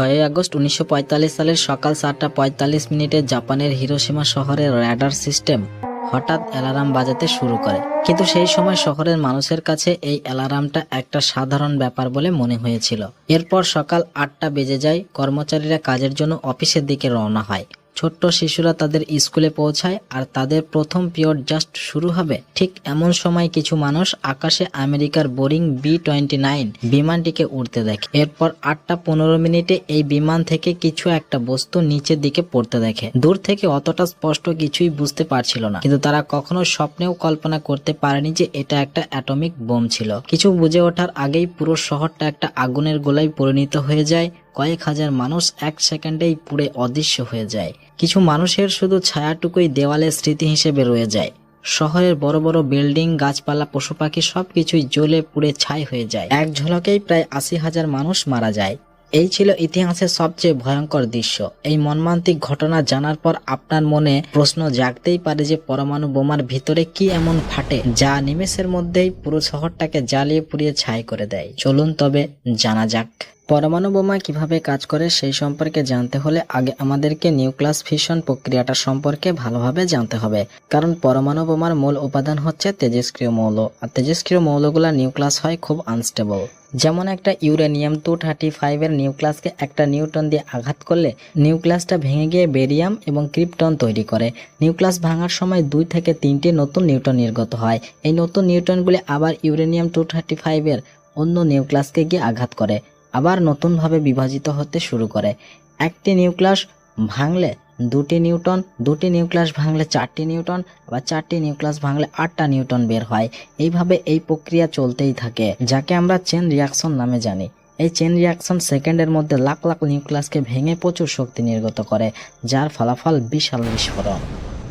ছয়ই আগস্ট উনিশশো পঁয়তাল্লিশ সালের সকাল সাতটা পঁয়তাল্লিশ মিনিটে জাপানের হিরোসীমা শহরের র্যাডার সিস্টেম হঠাৎ অ্যালার্ম বাজাতে শুরু করে। কিন্তু সেই সময় শহরের মানুষের কাছে এই অ্যালার্মটা একটা সাধারণ ব্যাপার বলে মনে হয়েছিল। এরপর সকাল আটটা বেজে যায়, কর্মচারীরা কাজের জন্য অফিসের দিকে রওনা হয়। ছোট্ট শিশুরা তাদের স্কুলে পৌঁছায় আর তাদের প্রথম পিরিয়ড জাস্ট শুরু হবে। ঠিক এমন সময় কিছু মানুষ আকাশে আমেরিকার বোরিং বি টোয়েন্টি নাইন বিমানটিকে উড়তে দেখে। এরপর আটটা পনেরো মিনিটে এই বিমান থেকে কিছু একটা বস্তু নিচের দিকে পড়তে দেখে। দূর থেকে অতটা স্পষ্ট কিছুই বুঝতে পারছিল না। কিন্তু তারা কখনো স্বপ্নেও কল্পনা করতে পারেনি যে এটা একটা অ্যাটমিক বোম ছিল। কিছু বুঝে ওঠার আগেই পুরো শহরটা একটা আগুনের গোলায় পরিণত হয়ে যায়। কয়েক হাজার মানুষ এক সেকেন্ডেই পুড়ে অদৃশ্য হয়ে যায়। কিছু মানুষের শুধু ছায়াটুকুই দেওয়ালে স্মৃতি হিসেবে রয়ে যায়। শহরের বড় বড় বিল্ডিং, গাছপালা পশু পাখি সবকিছুই জ্বলে পুড়ে ছাই হয়ে যায়। এক ঝলকেই প্রায় আশি হাজার মানুষ মারা যায়। এই ছিল ইতিহাসের সবচেয়ে ভয়ঙ্কর দৃশ্য। এই মর্মান্তিক ঘটনা জানার পর আপনার মনে প্রশ্ন জাগতেই পারে যে পরমাণু বোমার ভিতরে কি এমন ফাটে, যা নিমেষের মধ্যেই পুরো শহরটাকে জ্বালিয়ে পুড়িয়ে ছাই করে দেয়। চলুন তবে জানা যাক। পরমাণু বোমা কীভাবে কাজ করে সেই সম্পর্কে জানতে হলে আগে আমাদেরকে নিউক্লাস ফিশন প্রক্রিয়াটা সম্পর্কে ভালোভাবে জানতে হবে। কারণ পরমাণু বোমার মূল উপাদান হচ্ছে তেজস্ক্রিয় মৌল, আর তেজস্ক্রিয় মৌলগুলা নিউক্লাস হয় খুব আনস্টেবল যেমন একটা ইউরেনিয়াম টু থার্টি ফাইভের নিউক্লাসকে একটা নিউটন দিয়ে আঘাত করলে নিউক্লাসটা ভেঙে গিয়ে বেরিয়াম এবং ক্রিপ্টন তৈরি করে। নিউক্লাস ভাঙার সময় দুই থেকে তিনটি নতুন নিউটন নির্গত হয়। এই নতুন নিউটনগুলি আবার ইউরেনিয়াম টু থার্টি ফাইভের অন্য নিউক্লাসকে গিয়ে আঘাত করে, আবার নতুনভাবে বিভাজিত হতে শুরু করে। একটি নিউক্লাস ভাঙলে দুটি নিউটন, দুটি নিউক্লিয়াস ভাঙলে চারটি নিউটন, আবার চারটি নিউক্লিয়াস ভাঙলে আটটা নিউটন বের হয়। এইভাবে এই প্রক্রিয়া চলতেই থাকে, যাকে আমরা চেন রিয়াকশন নামে জানি। এই চেন রিয়াকশন সেকেন্ডের মধ্যে লাখ লাখ নিউক্লিয়াসকে ভেঙে প্রচুর শক্তি নির্গত করে, যার ফলাফল বিশাল বিস্ফোরণ।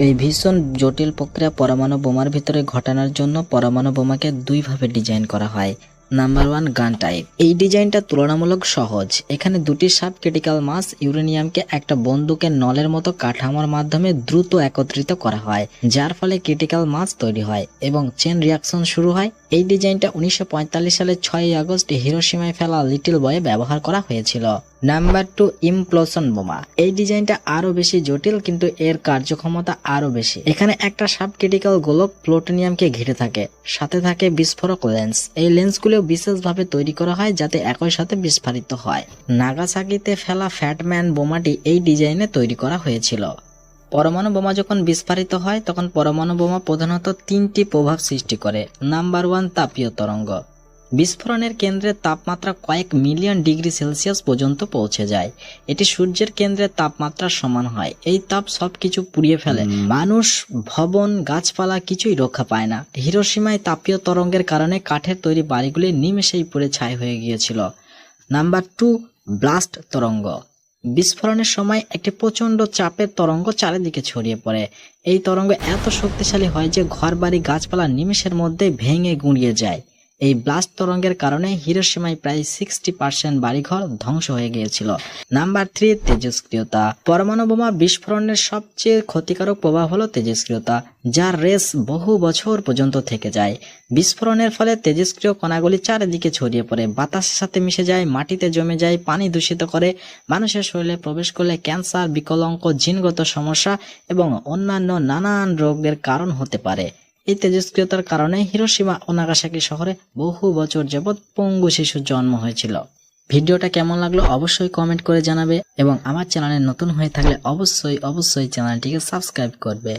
এই ভীষণ জটিল প্রক্রিয়া পরমাণু বোমার ভিতরে ঘটানোর জন্য পরমাণু বোমাকে দুইভাবে ডিজাইন করা হয়। নাম্বার ওয়ান গান টাইপ এই ডিজাইনটা তুলনামূলক সহজ। এখানে দুটি সাব ক্রিটিক্যাল মাস ইউরেনিয়ামকে একটা বন্দুকের নলের মতো কাঠামোর মাধ্যমে দ্রুত একত্রিত করা হয়, যার ফলে ক্রিটিক্যাল মাস তৈরি হয় এবং চেন রিয়াকশন শুরু হয়। এই ডিজাইনটা উনিশশো সালে ছয়ই আগস্ট হিরোসীমায় ফেলা লিটল বয়ে ব্যবহার করা হয়েছিল। নাম্বার টু ইমপ্লোশন বোমা। এই ডিজাইনটা আরও বেশি জটিল, কিন্তু এর কার্যক্ষমতা আরও বেশি। এখানে একটা সাব ক্রিটিক্যাল গোলক প্লুটোনিয়ামকে ঘিরে থাকে। সাথে থাকে বিস্ফোরক লেন্স এই লেন্সগুলো বিশেষভাবে তৈরি করা হয় যাতে একই সাথে বিস্ফোরিত হয়। নাগাসাকিতে ফেলা ফ্যাটম্যান বোমাটি এই ডিজাইনে তৈরি করা হয়েছিল। পরমাণু বোমা যখন বিস্ফোরিত হয়, তখন পরমাণু বোমা প্রধানত তিনটি প্রভাব সৃষ্টি করে। নাম্বার ওয়ান তাপীয় তরঙ্গ। বিস্ফোরণের কেন্দ্রের তাপমাত্রা কয়েক মিলিয়ন ডিগ্রি সেলসিয়াস পর্যন্ত পৌঁছে যায়। এটি সূর্যের কেন্দ্রের তাপমাত্রার সমান হয়। এই তাপ সবকিছু পুড়িয়ে ফেলে। মানুষ ভবন গাছপালা কিছুই রক্ষা পায় না। হিরোসীমায় তাপীয় তরঙ্গের কারণে কাঠের তৈরি বাড়িগুলি নিমেষেই পুড়ে ছাই হয়ে গিয়েছিল। নাম্বার টু ব্লাস্ট তরঙ্গ। বিস্ফোরণের সময় একটি প্রচণ্ড চাপের তরঙ্গ চারিদিকে ছড়িয়ে পড়ে। এই তরঙ্গ এত শক্তিশালী হয় যে ঘরবাড়ি গাছপালা নিমেষের মধ্যে ভেঙে গুঁড়িয়ে যায়। এই ব্লাস্ট তরঙ্গের কারণে হিরোসীমায় প্রায় সিক্সটি পার্সেন্ট বাড়িঘর ধ্বংস হয়ে গিয়েছিল। নাম্বার থ্রি তেজস্ক্রিয়তা। পরমাণু বোমা বিস্ফোরণের সবচেয়ে ক্ষতিকারক প্রভাব হলো তেজস্ক্রিয়তা যার রেস বহু বছর পর্যন্ত থেকে যায়। বিস্ফোরণের ফলে তেজস্ক্রিয় কণাগুলি চারিদিকে ছড়িয়ে পড়ে, বাতাসের সাথে মিশে যায়, মাটিতে জমে যায়, পানি দূষিত করে, মানুষের শরীরে প্রবেশ করলে ক্যান্সার বিকলঙ্ক জিনগত সমস্যা এবং অন্যান্য নানান রোগের কারণ হতে পারে। এই তেজস্ক্রিয়তার কারণে হিরোশিমা ও নাগাসাকি শহরে বহু বছর যাবৎ পঙ্গু শিশুর জন্ম হয়েছিল। ভিডিওটা কেমন লাগল অবশ্যই কমেন্ট করে জানাবে এবং আমার চ্যানেলে নতুন হয়ে থাকলে অবশ্যই অবশ্যই চ্যানেলটিকে সাবস্ক্রাইব করবে।